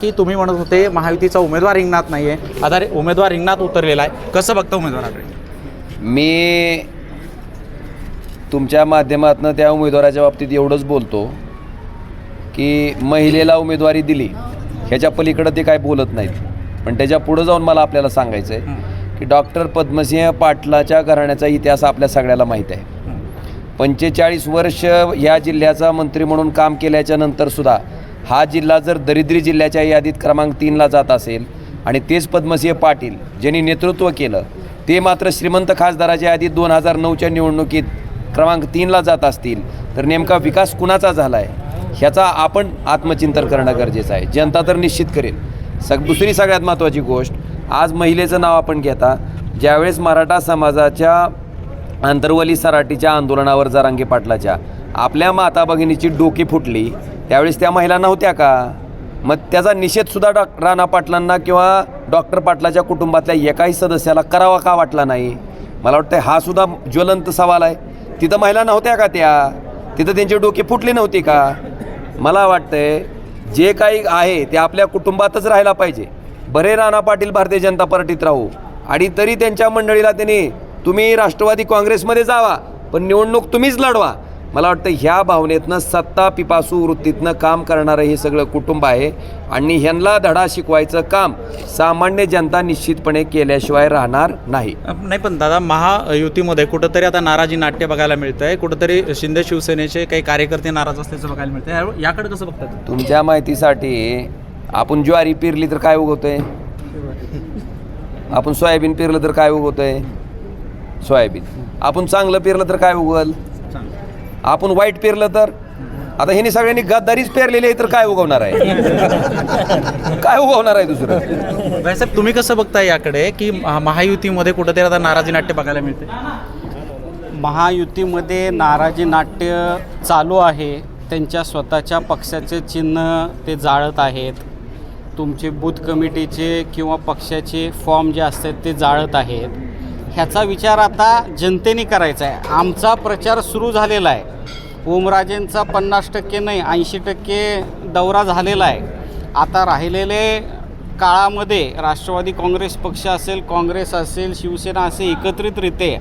की तुम्ही म्हणत होते महायुतीचा उमेदवार रिंगणात नाही आहे आता उमेदवार रिंगणात उतरलेला आहे. कसं बघता उमेदवाराकडे? मी तुमच्या माध्यमातून त्या उमेदवाराच्या बाबतीत एवढंच बोलतो की महिलेला उमेदवारी दिली ह्याच्या पलीकडं ते काय बोलत नाहीत. पण त्याच्या पुढं जाऊन मला आपल्याला सांगायचं आहे की डॉक्टर पद्मसिंह पाटलाच्या घराण्याचा इतिहास आपल्या सगळ्याला माहीत आहे. पंचेचाळीस वर्ष या जिल्ह्याचा मंत्री म्हणून काम केल्याच्या नंतरसुद्धा हा जिल्हा जर दरिद्री जिल्ह्याच्या यादीत क्रमांक तीनला जात असेल आणि तेच पद्मसिंह पाटील ज्यांनी नेतृत्व केलं ते मात्र श्रीमंत खासदाराच्या यादीत दोन हजार नऊच्या निवडणुकीत क्रमांक तीनला जात असतील. तर नेमका विकास कुणाचा झाला आहे ह्याचा आपण आत्मचिंतन करणं गरजेचं आहे. जनता तर निश्चित करेल. सग दुसरी सगळ्यात महत्त्वाची गोष्ट आज महिलेचं नाव आपण घेता. ज्यावेळेस मराठा समाजाच्या आंतरवली सराटीच्या आंदोलनावर जरांगे पाटलाच्या आपल्या माता भगिनीची डोकी फुटली त्यावेळेस त्या महिला नव्हत्या का? मग त्याचा निषेधसुद्धा डॉ राणा पाटलांना किंवा डॉक्टर पाटलाच्या कुटुंबातल्या एकाही सदस्याला करावा का वाटला नाही? मला वाटतं हा सुद्धा ज्वलंत सवाल आहे. तिथं महिला नव्हत्या का त्या? तिथं त्यांची डोकी फुटली नव्हती का? मला वाटतंय जे काही आहे ते आपल्या कुटुंबातच राहायला पाहिजे. बरे राणा पाटील भारतीय जनता पार्टीत राहू. आणि तरी त्यांच्या मंडळीला त्यांनी तुम्ही राष्ट्रवादी काँग्रेसमध्ये जावा पण निवडणूक तुम्हीच लढवा. मला वाटतं ह्या भावनेतनं सत्ता पिपासू वृत्तीतनं काम करणारं हे सगळं कुटुंब आहे आणि ह्यांना धडा शिकवायचं काम सामान्य जनता निश्चितपणे केल्याशिवाय राहणार नाही. नाही पण दादा महायुतीमध्ये कुठंतरी आता नाराजी नाट्य बघायला मिळतं आहे कुठंतरी शिंदे शिवसेनेचे काही कार्यकर्ते नाराज असल्याचं बघायला मिळतं आहे याकडे कसं बघतात? तुमच्या माहितीसाठी आपण ज्वारी पेरली तर काय उगवतंय? आपण सोयाबीन पेरलं तर काय उगवतंय? सोयाबीन. आपण चांगलं पेरलं तर काय उगवल? आपण वाईट पेरलं तर? आता ह्यांनी सगळ्यांनी गद्दारीच पेरलेली आहे तर काय उगवणार आहे? काय उगवणार आहे दुसरं? साहेब तुम्ही कसं बघताय याकडे की महा- महायुतीमध्ये कुठंतरी आता नाराजी नाट्य बघायला मिळते महायुतीमध्ये नाराजी नाट्य चालू आहे. त्यांच्या स्वतःच्या पक्षाचे चिन्ह ते जाळत आहेत. तुमचे बूथ कमिटीचे किंवा पक्षाचे फॉर्म जे असतात ते जाळत आहेत. ह्याचा विचार आता जनतेने करायचा आहे. आमचा प्रचार सुरू झालेला आहे. ओमराजेंचा पन्नास टक्के नाही ऐंशी टक्के दौरा झालेला आहे. आता राहिलेले काळामध्ये राष्ट्रवादी काँग्रेस पक्ष असेल काँग्रेस असेल शिवसेना असेल एकत्रितरित्या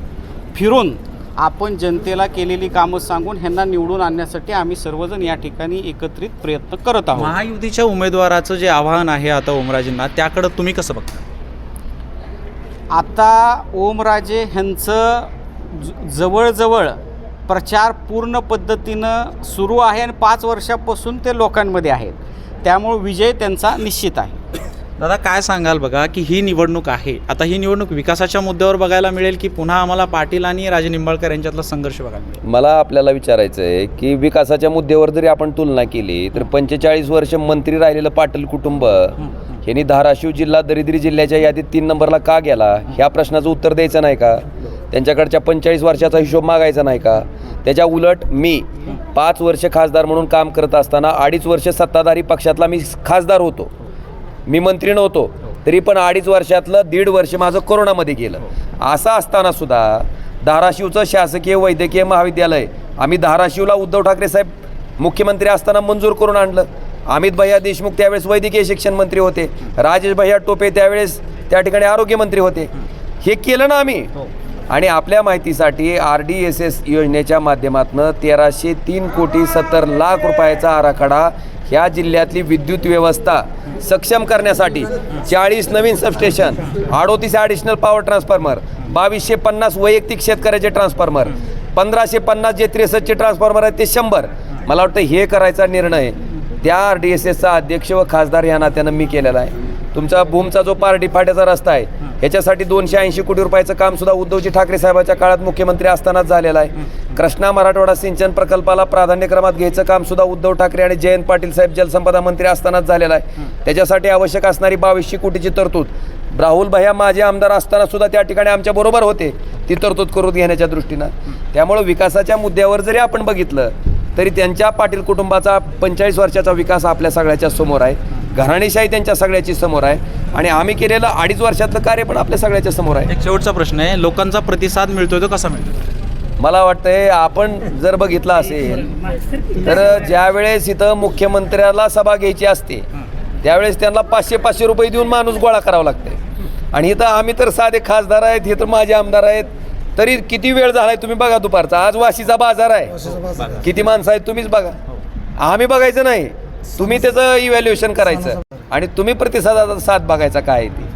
फिरून आपण जनतेला केलेली कामं सांगून ह्यांना निवडून आणण्यासाठी आम्ही सर्वजण या ठिकाणी एकत्रित प्रयत्न करत आहोत. महायुतीच्या उमेदवाराचं जे आव्हान आहे आता ओमराजेंना त्याकडं तुम्ही कसं बघता? आता ओमराजे ह्यांचं ज- जवळजवळ प्रचार पूर्ण पद्धतीनं सुरू आहे आणि पाच वर्षापासून ते लोकांमध्ये आहेत. त्यामुळे विजय त्यांचा निश्चित आहे. दादा काय सांगाल बघा की ही निवडणूक आहे. आता ही निवडणूक विकासाच्या मुद्द्यावर बघायला मिळेल की पुन्हा आम्हाला पाटील आणि राजे निंबाळकर यांच्यातला संघर्ष बघायला मिळेल? मला आपल्याला विचारायचं आहे की विकासाच्या मुद्द्यावर जरी आपण तुलना केली तर पंचेचाळीस वर्ष मंत्री राहिलेलं पाटील कुटुंब यांनी धाराशिव जिल्हा दरिद्री जिल्ह्याच्या यादीत तीन नंबरला का गेला? ह्या प्रश्नाचं उत्तर द्यायचं नाही का? त्यांच्याकडच्या पंचेचाळीस वर्षाचा हिशोब मागायचा नाही का? त्याच्या उलट मी पाच वर्ष खासदार म्हणून काम करत असताना अडीच वर्ष सत्ताधारी पक्षातला मी खासदार होतो. मी मंत्री नव्हतो. तरी पण अडीच वर्षातलं दीड वर्ष माझं कोरोनामध्ये गेलं. असं असताना सुद्धा धाराशिवचं शासकीय वैद्यकीय महाविद्यालय आम्ही धाराशिवला उद्धव ठाकरे साहेब मुख्यमंत्री असताना मंजूर करून आणलं. अमित भैया देशमुख त्यावेळेस वैद्यकीय शिक्षण मंत्री होते. राजेश भैया टोपे त्यावेळेस त्या ठिकाणी आरोग्यमंत्री होते. हे केलं ना आम्ही. आणि आपल्या माहितीसाठी आर डी एस एस योजनेच्या माध्यमातून तेराशे तीन कोटी सत्तर लाख रुपयाचा आराखडा ह्या जिल्ह्यातली विद्युत व्यवस्था सक्षम करण्यासाठी चाळीस नवीन सबस्टेशन अडोतीस ॲडिशनल पॉवर ट्रान्सफॉर्मर बावीसशे पन्नास वैयक्तिक शेतकऱ्याचे ट्रान्सफॉर्मर पंधराशे पन्नास जे त्रेसष्टचे ट्रान्सफॉर्मर आहेत ते शंभर. मला वाटतं हे करायचा निर्णय त्या आर डी एस एसचा अध्यक्ष व खासदार या नात्यानं मी केलेला आहे. तुमचा भूमचा जो पारडी फाट्याचा रस्ता आहे ह्याच्यासाठी दोनशे ऐंशी कोटी रुपयाचं काम सुद्धा उद्धवजी ठाकरे साहेबाच्या काळात मुख्यमंत्री असतानाच झालेलं आहे. कृष्णा मराठवाडा सिंचन प्रकल्पाला प्राधान्यक्रमात घ्यायचं काम सुद्धा उद्धव ठाकरे आणि जयंत पाटील साहेब जलसंपदा मंत्री असतानाच झालेलं आहे. त्याच्यासाठी आवश्यक असणारी बावीसशे कोटीची तरतूद. राहुल भैया माझे आमदार असताना सुद्धा त्या ठिकाणी आमच्या बरोबर होते. ती तरतूद करून घेण्याच्या दृष्टीनं. त्यामुळं विकासाच्या मुद्द्यावर जरी आपण बघितलं तरी त्यांच्या पाटील कुटुंबाचा पंचेचाळीस वर्षाचा विकास आपल्या सगळ्याच्या समोर आहे. घराणेशाही त्यांच्या सगळ्याची समोर आहे. आणि आम्ही केलेलं अडीच वर्षातलं कार्य पण आपल्या सगळ्याच्या समोर आहे. एक शेवटचा प्रश्न आहे. लोकांचा प्रतिसाद मिळतोय तो कसा मिळतो मला वाटतंय आपण जर बघितलं असेल तर ज्या वेळेस इथं मुख्यमंत्र्याला सभा घ्यायची असते त्यावेळेस त्यांना पाचशे पाचशे रुपये देऊन माणूस गोळा करावा लागतंय. आणि इथं आम्ही तर साधे खासदार आहेत हे तर माझे आमदार आहेत तरी किती वेळ झालाय तुम्ही बघा दुपारचा? आज वाशीचा बाजार आहे. किती माणसं आहेत तुम्हीच बघा. आम्ही बघायचं नाही. तुम्ही त्याचं इव्हॅल्युएशन करायचं. आणि तुम्ही प्रतिसादाचा साथ बघायचा काय ते.